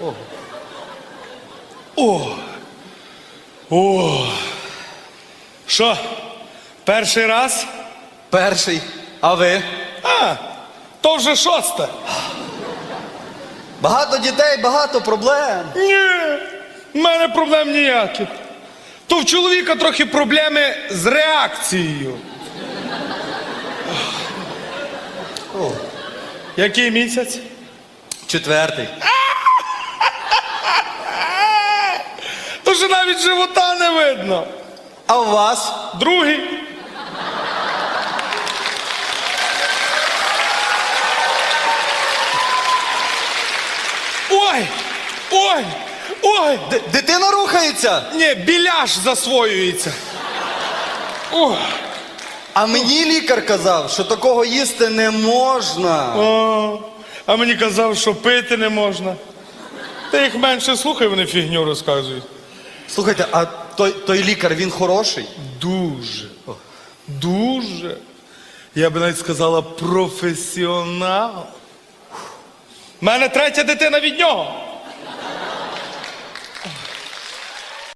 О. О. О. Що? Перший раз? Перший. А ви? А, то вже шосте. Багато дітей, багато проблем. Ні, в мене проблем ніяких. То в чоловіка трохи проблеми з реакцією. О. Який місяць? Четвертий. Вже навіть живота не видно. А у вас? Другий. Ой! Ой! Ой! Д- дитина рухається. Ні, біляш засвоюється. Ой. А мені лікар казав, що такого їсти не можна. О, а мені казав, що пити не можна. Ти їх менше слухай, вони фігню розказують. Слухайте, а той, той лікар він хороший? Дуже. Дуже. Я би навіть сказала професіонал. У мене третя дитина від нього.